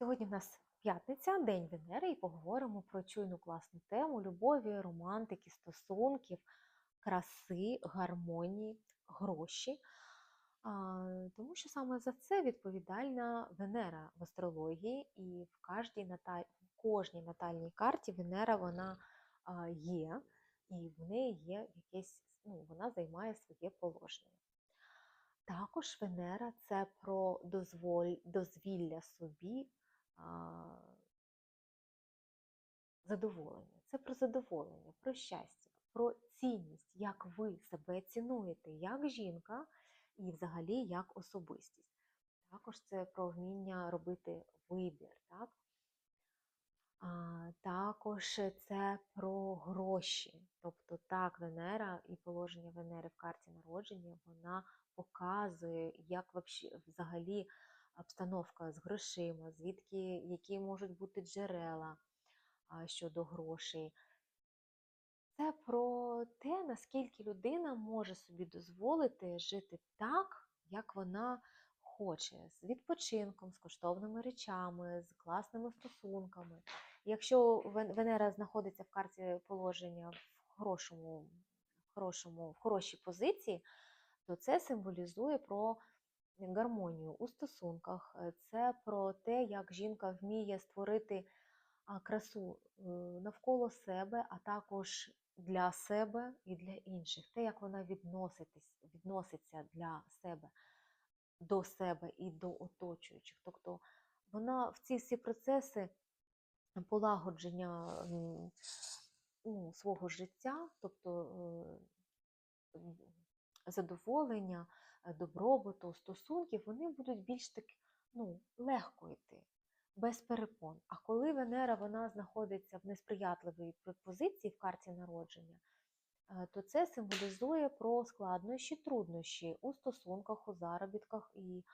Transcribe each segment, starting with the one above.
Сьогодні в нас п'ятниця, День Венери, і поговоримо про чуйну класну тему любові, романтики, стосунків, краси, гармонії, гроші. Тому що саме за це відповідальна Венера в астрології, і в кожній, наталь... в кожній натальній карті Венера вона є, і в неї є якесь, ну, вона займає своє положення. Також Венера це про дозволь, дозвілля собі, задоволення. Це про задоволення, про щастя, про цінність, як ви себе цінуєте, як жінка і взагалі як особистість. Також це про вміння робити вибір. Так? А, також це про гроші. Тобто так, Венера і положення Венери в карті народження, вона показує, як взагалі обстановка з грошима, звідки які можуть бути джерела щодо грошей. Це про те, наскільки людина може собі дозволити жити так, як вона хоче, з відпочинком, з коштовними речами, з класними стосунками. Якщо Венера знаходиться в карті положення в хорошому, в хорошому, в хорошій позиції, то це символізує про гармонію у стосунках. Е, Це про те, як жінка вміє створити красу е, навколо себе, а також для себе і для інших. Те, як вона відноситься для себе до себе і до оточуючих. Тобто вона в ці всі процеси полагодження ну, свого життя, тобто е, задоволення, добробуту, стосунків, вони будуть більш так ну, легко йти, без перепон. А коли Венера вона знаходиться в несприятливій позиції в карті народження, е, то це символізує про складнощі, труднощі у стосунках, у заробітках і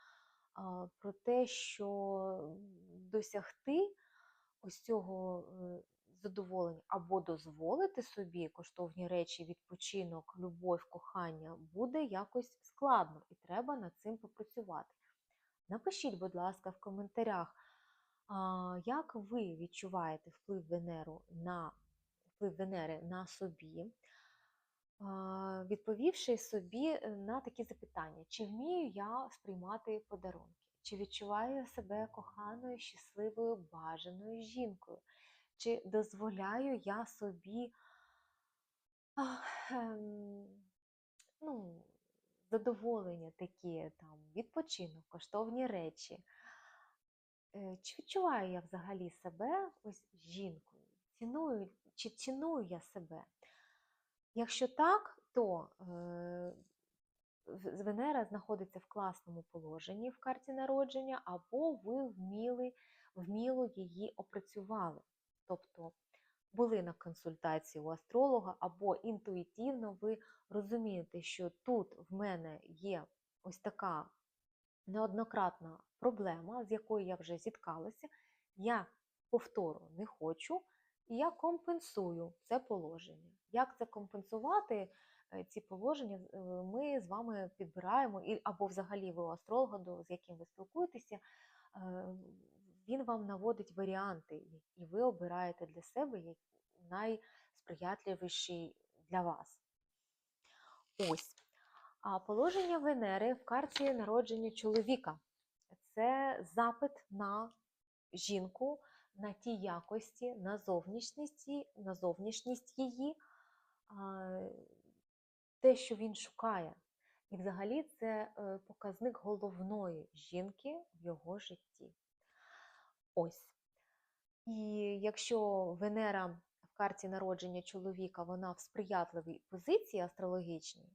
про те, що досягти ось цього е, задоволення або дозволити собі коштовні речі, відпочинок, любов, кохання буде якось складно, і треба над цим попрацювати. Напишіть, будь ласка, в коментарях, як ви відчуваєте вплив Венеру на вплив Венери на собі, відповівши собі е, на такі запитання: чи вмію я сприймати подарунки? Чи відчуваю себе коханою, щасливою, бажаною жінкою? Чи дозволяю я собі ем, ну, задоволення такі, там, відпочинок, коштовні речі? Е, Чи відчуваю я взагалі себе ось жінкою? Ціную, чи ціную я себе? Якщо так, то е, Венера знаходиться в класному положенні в карті народження, або ви вміли, вміло її опрацювали. Тобто були на консультації у астролога, або інтуїтивно ви розумієте, що тут в мене є ось така неоднократна проблема, з якою я вже зіткалася, я повтору не хочу, і я компенсую це положення. Як це компенсувати? е, Ці положення е, ми з вами підбираємо, або взагалі ви у астролога, з яким ви спілкуєтеся, е, він вам наводить варіанти, і ви обираєте для себе найсприятливіший для вас. Ось. А положення Венери в карті народження чоловіка це запит на жінку, на ті якості, на зовнішність, на зовнішність її, те, що він шукає. І взагалі це е, показник головної жінки в його житті. Ось. І якщо Венера в карті народження чоловіка, вона в сприятливій позиції астрологічній,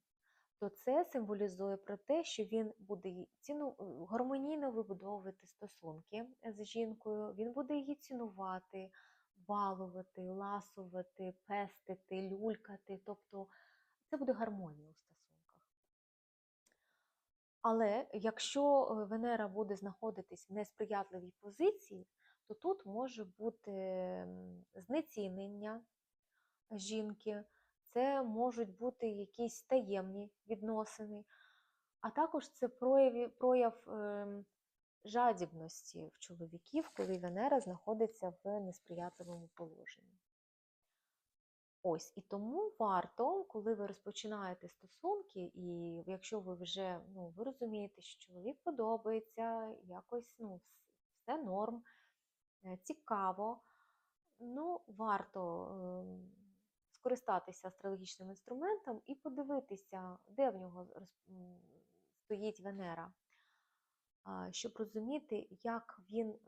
то це символізує про те, що він буде ціну е, гармонійно вибудовувати стосунки з жінкою, він буде її цінувати, балувати, ласувати, пестити, люлькати. Тобто це буде гармонія у. Але якщо е, Венера буде знаходитись в несприятливій позиції, то тут може бути знецінення жінки, це можуть бути якісь таємні відносини, а також це прояв, прояв ем, жадібності в чоловіків, коли Венера знаходиться в несприятливому положенні. Ось, і тому варто, коли ви розпочинаєте стосунки, і якщо ви вже ну, ви розумієте, що чоловік подобається, якось ну, все норм, е, цікаво, ну, варто ем, скористатися астрологічним інструментом і подивитися, де в нього стоїть Венера, щоб розуміти, як він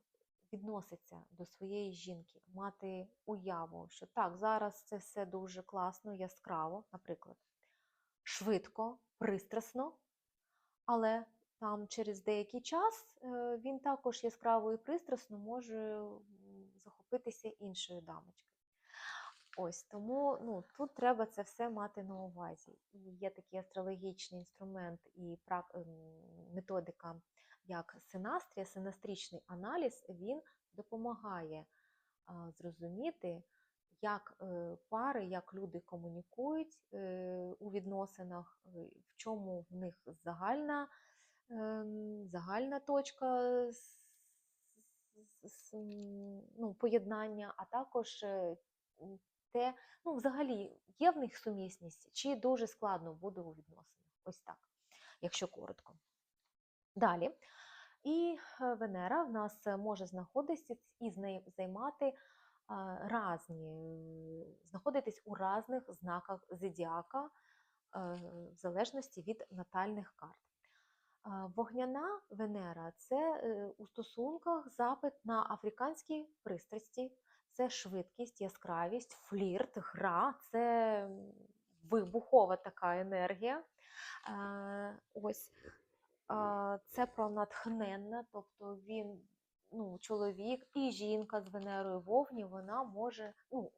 відноситься до своєї жінки, мати уяву, що так, зараз це все дуже класно, яскраво, наприклад, швидко, пристрасно, але там через деякий час е, він також яскраво і пристрасно може захопитися іншою дамочкою. Ось тому ну, тут треба це все мати на увазі. І є такий астрологічний інструмент і ем, методика, як синастрія, синастричний аналіз, він допомагає зрозуміти, як е, пари, як люди комунікують е, у відносинах, е, в чому в них загальна, ем, загальна точка ну, поєднання, а також те, ну, взагалі, є в них сумісність, чи дуже складно буде у відносинах. Ось так, якщо коротко. Далі. І е, Венера в нас е, може знаходитися і займати разні, е, знаходитись у різних знаках зодіака, в залежності від натальних карт. Вогняна Венера це у стосунках запит на африканські пристрасті, це швидкість, яскравість, флірт, гра, це вибухова така енергія. Е, Ось а, це про натхненне, тобто він, ну, чоловік і жінка з Венерою в Овні, вона може, ну,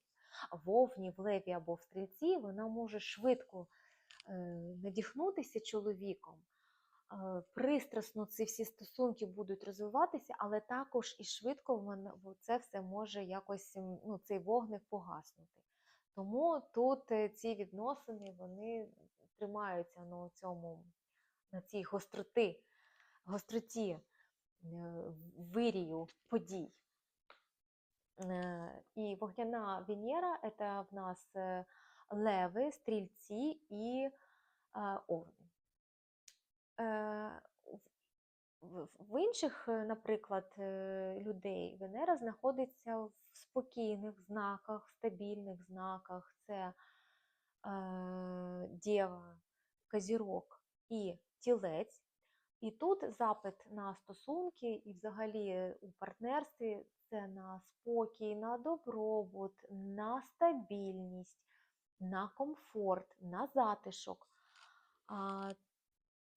в в Леві або в Стрільці, вона може швидко е, надихнутися чоловіком. Пристрасно ці всі стосунки будуть розвиватися, але також і швидко це все може якось ну, цей вогник погаснути. Тому тут е, ці відносини вони тримаються на цьому на цій гостроти, гостроті е, вирію подій. Е, І вогняна Венера це в нас леви, стрільці і овни. Е, в- інших, е, наприклад, е, людей Венера знаходиться в спокійних знаках, стабільних знаках. Це е, Дєва, Козірог і Тілець. І тут запит на стосунки і взагалі у партнерстві це на спокій, на добробут, на стабільність, на комфорт, на затишок.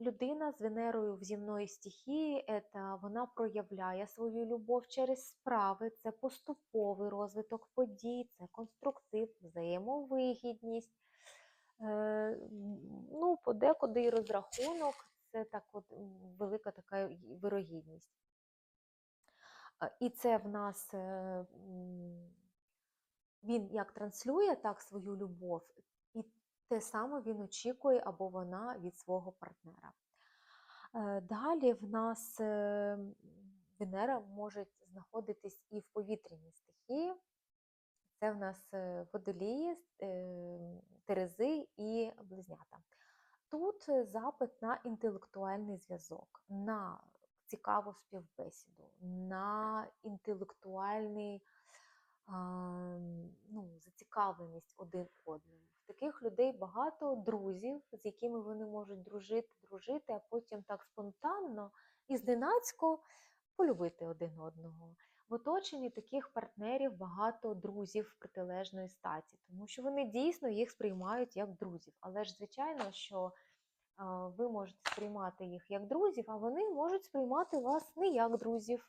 Людина з Венерою в земної стихії, это, вона проявляє свою любов через справи, це поступовий розвиток подій, це конструктив, взаємовигідність. Е, ну, подекуди і розрахунок, це так от велика така вирогідність. І це в нас е, він як транслює так свою любов, те саме він очікує або вона від свого партнера. Е, Далі в нас е, Венера може знаходитись і в повітряній стихії. Це в нас е, водолії, терези і близнята. Тут запит на інтелектуальний зв'язок, на цікаву співбесіду, на інтелектуальний ну, зацікавленість один одним. Таких людей багато друзів, з якими вони можуть дружити, дружити, а потім так спонтанно і зненацько полюбити один одного. В оточенні таких партнерів багато друзів протилежної статі, тому що вони дійсно їх сприймають як друзів. Але ж, звичайно, що ви можете сприймати їх як друзів, а вони можуть сприймати вас не як друзів.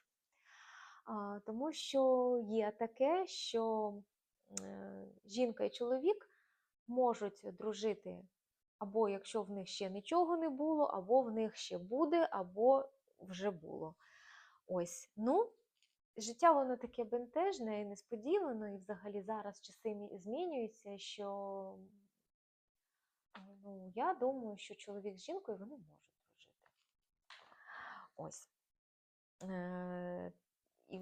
Тому що є таке, що е, жінка і чоловік можуть дружити, або якщо в них ще нічого не було, або в них ще буде, або вже було. Ось, ну, життя воно таке бентежне і несподівано, і взагалі зараз часи змінюються, що е, ну, я думаю, що чоловік з жінкою вони можуть дружити. Ось. Е,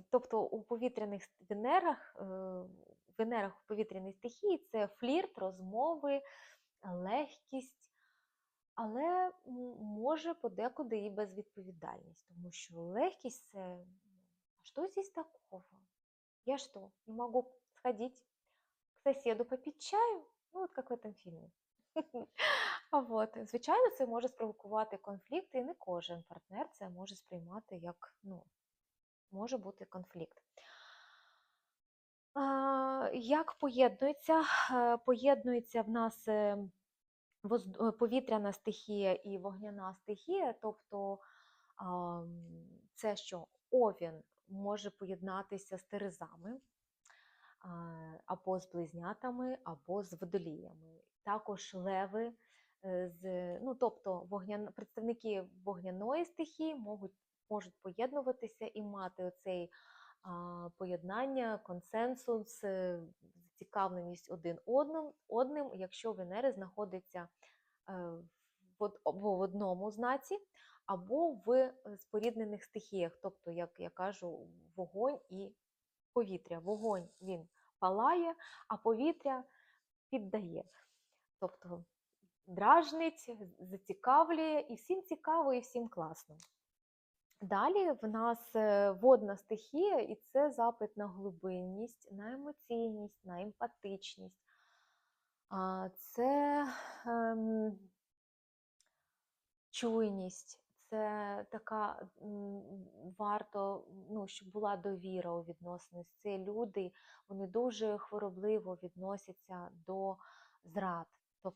тобто у повітряних Венерах, Венерах у повітряній стихії це флірт, розмови, легкість, але може подекуди і безвідповідальність, тому що легкість це а що здесь такого? Я что, не могу сходить к соседу попить чаю? Ну, от як в этом фільмі. А от, звичайно, це може спровокувати конфлікти, і не кожен партнер це може сприймати як, ну, може бути конфлікт. Як поєднується? Е, Поєднується в нас е, е, повітряна стихія і вогняна стихія, тобто це що овін може поєднатися з терезами, або з близнятами, або з водоліями. Також леви, з, ну, тобто вогнян, представники вогняної стихії можуть, можуть поєднуватися і мати оцей поєднання, консенсус, е, зацікавленість один одним, одним, якщо Венера знаходиться е, або в одному знаці, або в е, споріднених стихіях, тобто, як я кажу, вогонь і повітря. Вогонь він палає, а повітря піддає. Тобто дражнить, зацікавлює, і всім цікаво, і всім класно. Далі в нас е, водна стихія, і це запит на глибинність, на емоційність, на емпатичність. Це ем, чуйність, це така варто, ну, щоб була довіра у відносинах. Це люди, вони дуже хворобливо відносяться до.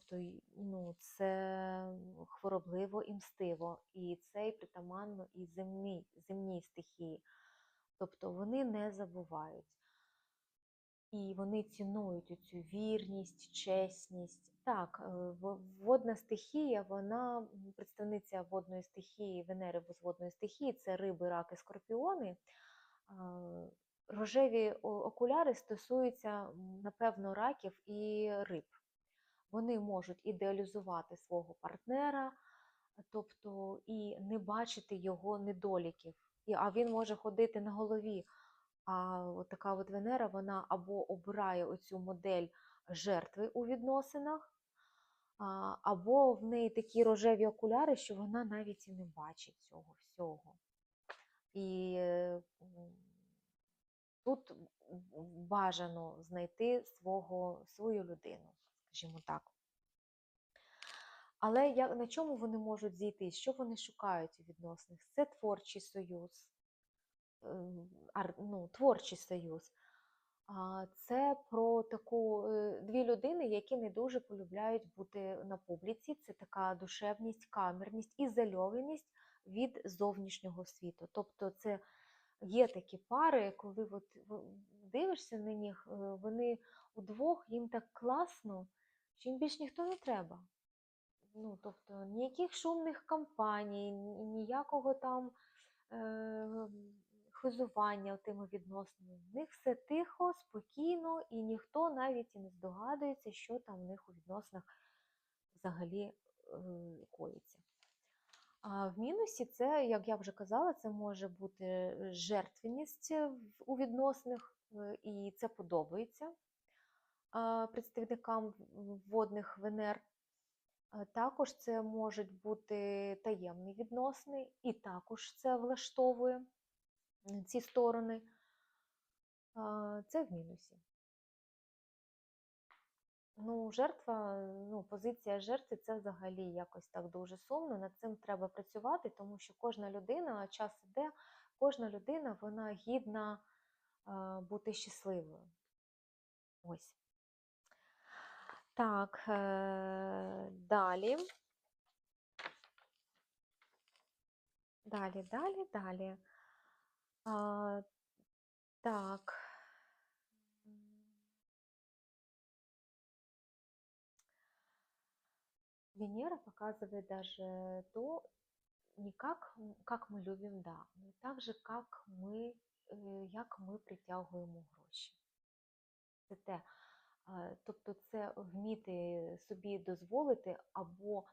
Тобто, ну, це хворобливо і мстиво, і це і притаманно і земній, земній стихії. Тобто вони не забувають. І вони цінують цю вірність, чесність. Так, е, водна стихія, вона представниця водної стихії, Венери з водної стихії, це риби, раки, скорпіони. Рожеві окуляри стосуються, напевно, раків і риб. Вони можуть ідеалізувати свого партнера, тобто і не бачити його недоліків. І- А він може ходити на голові. А от така от Венера, вона або обирає оцю модель жертви у відносинах, або в неї такі рожеві окуляри, що вона навіть і не бачить цього всього. І е, тут бажано знайти свого, свою людину, скажімо так. Але я, на чому вони можуть зійти? Що вони шукають у відносинах? Це творчий союз, ем, ну, творчий союз. Це про таку е, дві людини, які не дуже полюбляють бути на публіці. Це така душевність, камерність, ізольованість від зовнішнього світу. Тобто, це є такі пари, коли от дивишся на них, е, вони удвох, їм так класно, що їм більш ніхто не треба. Ну, тобто ніяких шумних кампаній, ніякого там е, хизування тими відносинами. В них все тихо, спокійно, і ніхто навіть і не здогадується, що там в них у відносинах взагалі е, коїться. А в мінусі це, як я вже казала, це може бути жертвеність у відносинах, е, і це подобається представникам водних Венер. Е, Також це можуть бути таємні відносини, і також це влаштовує ці сторони. Це в мінусі. Ну, жертва, ну, позиція жертви це взагалі якось так дуже сумно. Над цим треба працювати, тому що кожна людина, час іде, кожна людина вона гідна е, бути щасливою. Ось. Так, далі. Далі, далі, далі. А, так. Венера показывает даже то, не как, как ми любимо, да, но і так же, як ми, е, як ми притягуємо гроші. Це те. Е, Тобто це вміти собі дозволити або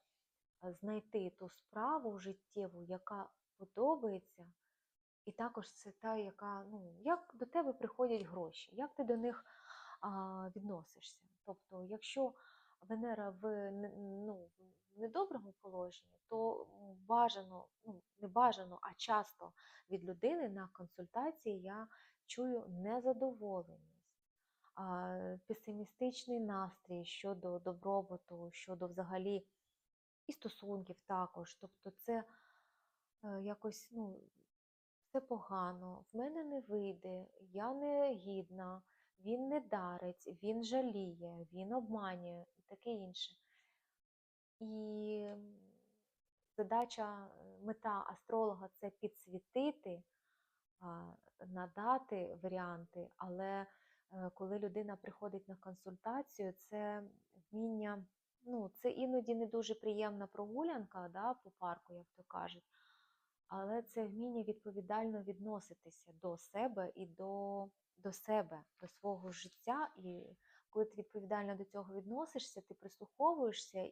е, знайти ту справу життєву, яка подобається, І також це та, яка, ну, як до тебе приходять гроші, як ти до них а, відносишся. Тобто, якщо Венера в ну, в недоброму положенні, то бажано, ну, не бажано, а часто від людини на консультації я чую незадоволеність, а, песимістичний настрій щодо добробуту, щодо взагалі і стосунків також. Тобто це е, якось, ну, все погано, в мене не вийде, я не гідна, він не дарить, він жаліє, він обманює і таке інше. І задача, е, мета астролога це підсвітити, надати варіанти, але коли людина приходить на консультацію, це вміння, ну, це іноді не дуже приємна прогулянка да, по парку, як то кажуть, але це вміння відповідально відноситися до себе і до, до себе, до свого життя. І коли ти відповідально до цього відносишся, ти прислуховуєшся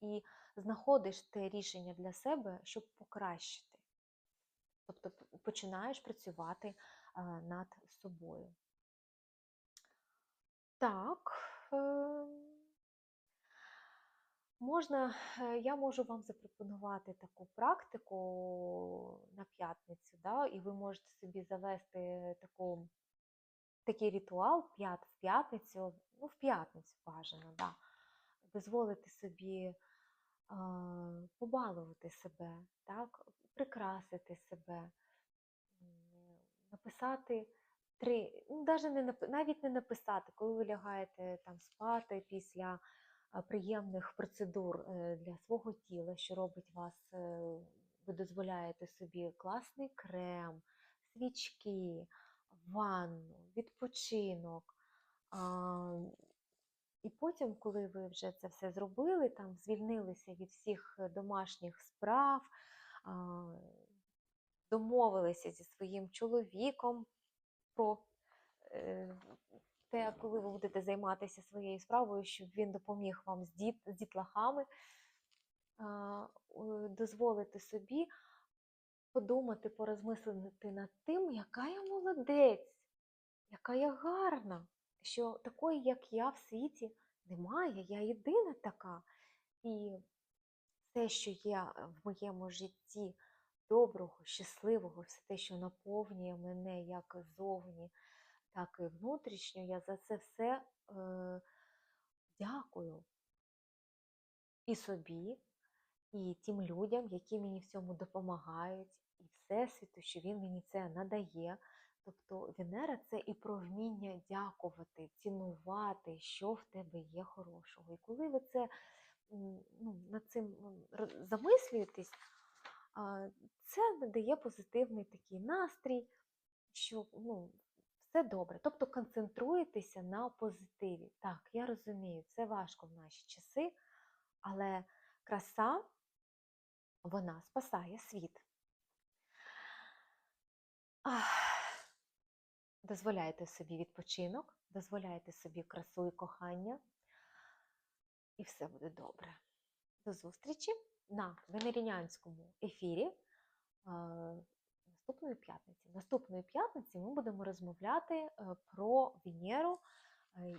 і знаходиш те рішення для себе, щоб покращити. Тобто починаєш працювати над собою. Так. ем, Можна, е, я можу вам запропонувати таку практику на п'ятницю, да, і ви можете собі завести таку, такий ритуал п'ят, в п'ятницю, ну, в п'ятницю бажано, да, дозволити собі а, побалувати себе, так, прикрасити себе, написати три, ну, даже не, навіть не написати, коли ви лягаєте там спати після приємних процедур е, для свого тіла, що робить вас, е, ви дозволяєте собі класний крем, свічки, ванну, відпочинок. А, І потім, коли ви вже це все зробили, там звільнилися від всіх домашніх справ, домовилися зі своїм чоловіком про е, те, коли ви будете займатися своєю справою, щоб він допоміг вам з, діт, з дітлахами, дозволити собі подумати, порозмислити над тим, яка я молодець, яка я гарна, що такої, як я в світі, немає, я єдина така. І все, що є в моєму житті доброго, щасливого, все те, що наповнює мене як зовні, так і внутрішньо, я за це все е, дякую і собі, і тим людям, які мені в цьому допомагають, і Всесвіту, що він мені це надає. Тобто Венера це і про вміння дякувати, цінувати, що в тебе є хорошого. І коли ви це ну, над цим замислюєтесь, це надає позитивний такий настрій, що ну, все добре. Тобто концентруєтеся на позитиві. Так, я розумію, це важко в наші часи, але краса вона спасає світ. Ах, Дозволяйте собі відпочинок, дозволяйте собі красу і кохання, і все буде добре. До зустрічі на венерінянському ефірі наступної п'ятниці. Наступної п'ятниці ми будемо розмовляти е, про Венеру е, е,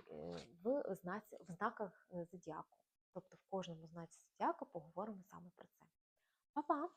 в, знаках зодіаку. Тобто в кожному знаці зодіаку поговоримо саме про це. Па-па!